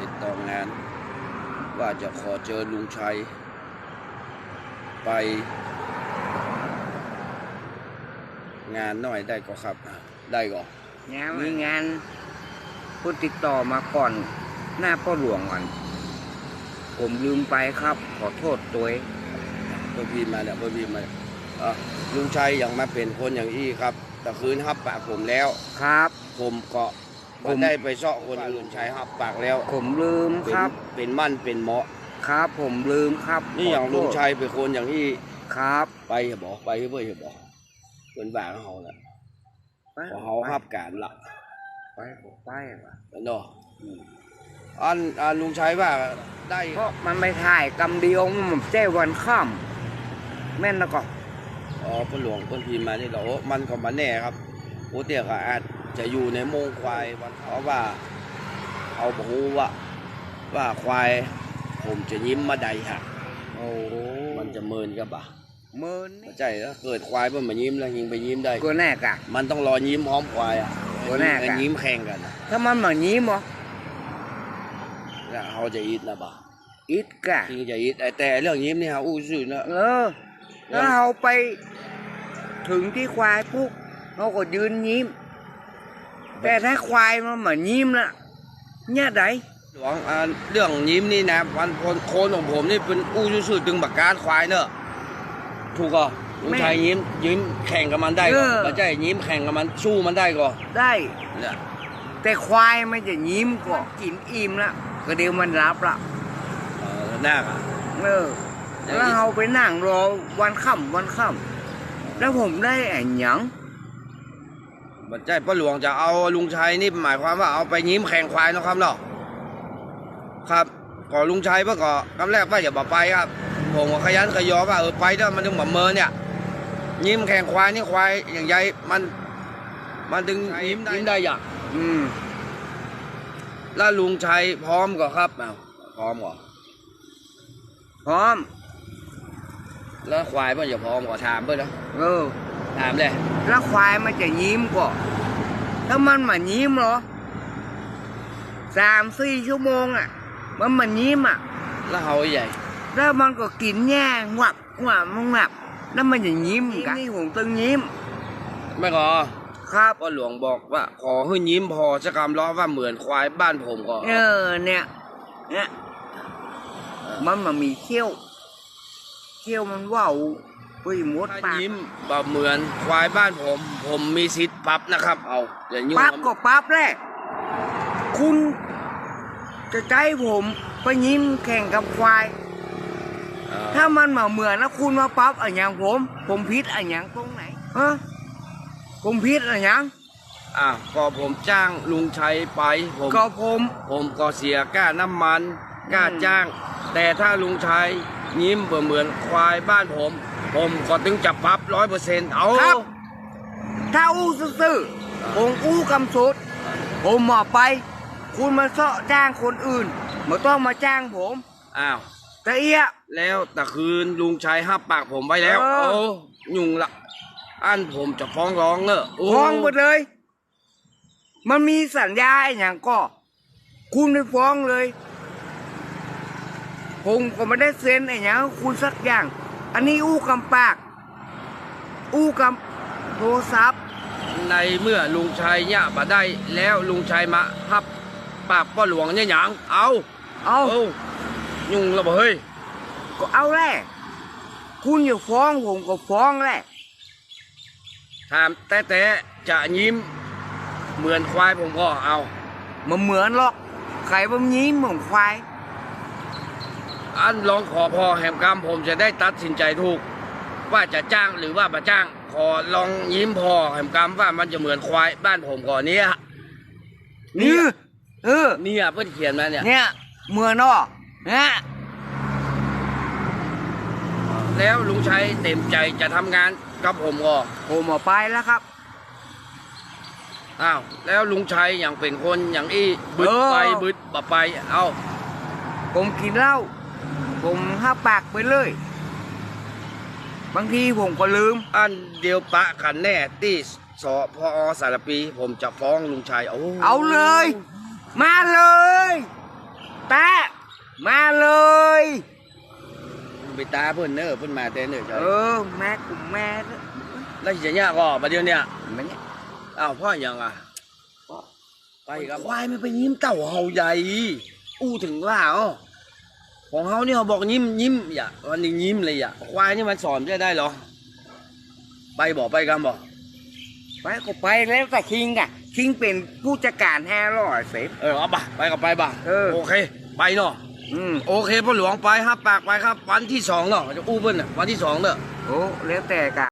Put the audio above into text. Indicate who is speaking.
Speaker 1: ติดต่องาน ว่าจะขอเจอลุงชัย ไป งานหน่อยได้ก็ครับ ได้ก็
Speaker 2: มีงานผู้ติดต่อมาก่อน หน้าพ่อหลวงก่อน ผมลืมไปครับ ขอโทษตัวเอง
Speaker 1: เพื่อพี่มาเนี่ยเพื่อพี่มาอะลุงชัยอย่างมาเป็นคนอย่างอี้ครับ แต่คืนฮับปากผมแล้ว
Speaker 2: ครับ
Speaker 1: ผมก็
Speaker 2: ผม
Speaker 1: มาได้ไปเซาะคนอื่นชัยฮับปากแล้ว
Speaker 2: ผมลืม
Speaker 1: เป็น
Speaker 2: ครับ
Speaker 1: เป็นมั่นเป็นเหมาะ
Speaker 2: ครับผมลืมครับ
Speaker 1: นี่อย่าง
Speaker 2: ขโทษ
Speaker 1: ลุงชัยเป็นคนอย่างอี้
Speaker 2: ครับ
Speaker 1: ไปเหรอบอกไปเพื่อเหรอบอกเป็นบ้าของเขาแหละ
Speaker 2: ไป
Speaker 1: พอเขาฮับการละ
Speaker 2: ไปผมไปว่ะ
Speaker 1: เนาะอืมอันอันลุงชัยว่าได้
Speaker 2: เพราะมันไปถ่ายกำเดียวมันเจ้วันข้ามแม่นแล้วก็
Speaker 1: อ๋อเพ่นหลวงเพ่นพิมพ์มานี่เหรอโอ้มันก็มาแน่ครับโอ้เตี้ยก็อาจ จะอยู่ในโมงควายวันเพราะว่า เอาบอกว่า ว่าควาย ผมจะยิ้มมาใดฮะ
Speaker 2: โอ้โห
Speaker 1: มันจะเมินกับบ่ะ
Speaker 2: เมินนี่
Speaker 1: เข้าใจแล้วเกิดควายมันมายิ้มแล้วยิงไปยิ้มได้
Speaker 2: ตัวแน่กะ
Speaker 1: มันต้องรอยิ้มพร้อมควายอะ
Speaker 2: ตัวแรกอะ
Speaker 1: ยิ้มแข่งกันอะ
Speaker 2: ถ้ามันมายิ้มเหรอ
Speaker 1: แล้วเขาจะอิดนะบ่ะ
Speaker 2: อิดกะ
Speaker 1: จริงจะอิดแต่แต่เรื่องยิ้มนี่ฮะอู้ซื่อนะ
Speaker 2: เออแล้วเราไปถึงที่ควายปุ๊บเราก็ยืนยิ้ม แต่ถ้าควายมันมายิ้มละเนี่ยได
Speaker 1: หลวงอ่าเรื่องยิ้มนี่นะวันคนโคนของผมนี่เป็นอู้ซื่อๆดึงบักการควายเนอะถูกก่อลุงชัยยิ้มยิ้มแข่งกับมันได้ก่อนไม่ใช่ยิ้มแข่งกับมันสู้มันได้ก่อน
Speaker 2: ได้
Speaker 1: เนี่ย
Speaker 2: แต่ควายมันจะยิ้มก็กินอิ่มละก็เดี๋ยวมันรับละ
Speaker 1: เออหน้าอะ
Speaker 2: เออแล้วเราไปนั่งรอวันค่ำวันค่ำแล้วผมได้อันหยัง
Speaker 1: ไม่ใช่ป้าหลวงจะเอาลุงชัยนี่หมายความว่าเอาไปยิ้มแข่งควายเนอะครับเนาะครับก่อลุงชัยเพื่อก่อกำแรกว่าอย่าบอกไปครับผมก็ขยันขยอว่าเออไปเด้อมันถึงแบบเมินเนี่ยยิ้มแข่งควายนี่ควายอย่างใหญ่มัน มันถึงยิ้มยิ้มได้อย่าง
Speaker 2: อืม
Speaker 1: แล้วลุงชัยพร้อมก็ครับอ้าวพร้อมก่อ
Speaker 2: พร้อม
Speaker 1: แล้วควายเพื่อนอย่าพร้อมก็ถามเพื่อนนะ
Speaker 2: เออ
Speaker 1: ถามเลย
Speaker 2: แล้วควายมันจะยิ้มก็ถ้ามันมายิ้มเหรอสามสี่ชั่วโมงอะ มันมายิ้มอะ
Speaker 1: แล้วเขาใหญ่
Speaker 2: แล้วมันก็กินแง่งวับงวับงวับแล้วมันจะยิ้มกันนี่ผมตึงยิ้ม
Speaker 1: ไม่ขอ
Speaker 2: ครับ
Speaker 1: ก็หลวงบอกว่า ขอให้ยิ้มพอจะกำล้อว่าเหมือนควายบ้านผมก็
Speaker 2: เออเนี่ยเนี่ยมันมามีเขี้ยว เขี้ยวมันว่าว ปุ้ยมด
Speaker 1: ถ้า
Speaker 2: ปาก
Speaker 1: ยิ้มแบบเหมือนควายบ้านผม ผมมีสิทธิ์ปรับนะครับ เอาอย่ายุ่ง
Speaker 2: ปั๊บก็ปั๊บแหละคุณจะใจผมไปยิ้มแข่งกับควาย
Speaker 1: เออ
Speaker 2: ถ้ามันมาเหมือนแล้วคุณมาปั๊บอะอย่างผม ผมพิษอะอย่างตรงไหนฮะผมพิษอะอย่าง
Speaker 1: อะก็ผมจ้างลุงชัยไปผม
Speaker 2: ก็ผม
Speaker 1: ผมก็เสียค่าน้ำมันค่า
Speaker 2: อืม
Speaker 1: จ้าง แต่ถ้าลุงชัยยิ้มเหมือนควายบ้านผม ผมก็ถึงจะปรับร้อยเปอร์เซ็นต์เอา
Speaker 2: ครับ ถ้าอู้ซื่อๆผมอู้กำสุด ผมหมอไป คุณมาเสาะจ้างคนอื่นไม่ต้องมาจ้างผม
Speaker 1: อ้าว
Speaker 2: แต่เอี้ย
Speaker 1: แล้วแต่คืนลุงชัยห้าปากผมไว้แล้ว
Speaker 2: เออ
Speaker 1: โอ้ยุ่งละอันผมจะฟ้องร้องเนอะโฟ้
Speaker 2: องหมดเลย มันมีสัญญาไอ้อย่างก็ คุณไปฟ้องเลย ผมก็ไม่ได้เซ็นไอ้อย่างให้คุณสักอย่าง อันนี้อู้กำปาก อู้กำโทรศัพท์
Speaker 1: ในเมื่อลุงชัยเนี่ยมาได้แล้วลุงชัยมาฮับปากพ่อหลวงเนี่ยหยังเอา
Speaker 2: เอา
Speaker 1: เอายุ่งและเฮ้ย
Speaker 2: ก็เอาแหละคุณอย่าฟ้องผมก็ฟ้องแหละ
Speaker 1: ถามแต่แต่จะยิ้ม เหมือนควายผมก็เอา
Speaker 2: มันเหมือนหรอกไข่บะยิ้มเหมือนควาย
Speaker 1: อันลองขอพอแหมกรรมผมจะได้ตัดสินใจถูก ว่าจะจ้างหรือว่ามาจ้าง ขอลองยิ้มพอแหมกรรมว่ามันจะเหมือนควายบ้านผมก่อนเนี้ย
Speaker 2: นี่เออ
Speaker 1: เนี่ยเพื่อนเขียนมาเนี่ย
Speaker 2: เนี่ยเหมือนเนาะเนี่ย
Speaker 1: แล้วลุงชัยเต็มใจจะทำงานกับผมก็
Speaker 2: ผมเอาไปแล้วครับ
Speaker 1: อ้าวแล้วลุงชัยอย่างเป็นคนอย่างอี้บึด
Speaker 2: เออ
Speaker 1: ไปบึดบะไปเอา
Speaker 2: ผมกินเหล้า ผมห้าปากไปเลย บางทีผมก็ลืม
Speaker 1: อันเดียวปะกันแน่ที่สอพอสารปี ผมจะฟ้องลุงชัยโอ
Speaker 2: เอาเลย มาเลย
Speaker 1: ตามาเลยไปตาเพื่อนเนอเพื่อนมาเต้นเนอ
Speaker 2: เออแม่กลุ่มแม่
Speaker 1: แล้วจะเนี่ยก็ประเดี๋ยวเนี่ย
Speaker 2: มัเนี่ย
Speaker 1: อ้าวพ่ออย่างอะไปกับควายไม่ไปยิ้มเต่าเห่าใหญ่อู้ถึงว่าอ๋อ ของเฮาเนี่ยเขาบอกยิ้มยิ้มอย่าวันนี้ยิ้มเลยอย่าควายนี่มันสอนได้ได้เหรอ ไปบอกไปกันบอก
Speaker 2: ไปก็ไปแล้วแต่คิงอะคิงเป็นผู้จัดการแฮร์รอเสพ
Speaker 1: เออเอาบ่ะไปกับไปบ่ะ
Speaker 2: เออ
Speaker 1: โอเค ไปเนาะ
Speaker 2: อืม
Speaker 1: โอเคพ่อหลวงไปครับปากไปครับ วันที่สองเนาะจะอู้เพิ่นน่ะวันที่สองเนาะ
Speaker 2: โอ้แล้วแต่กะ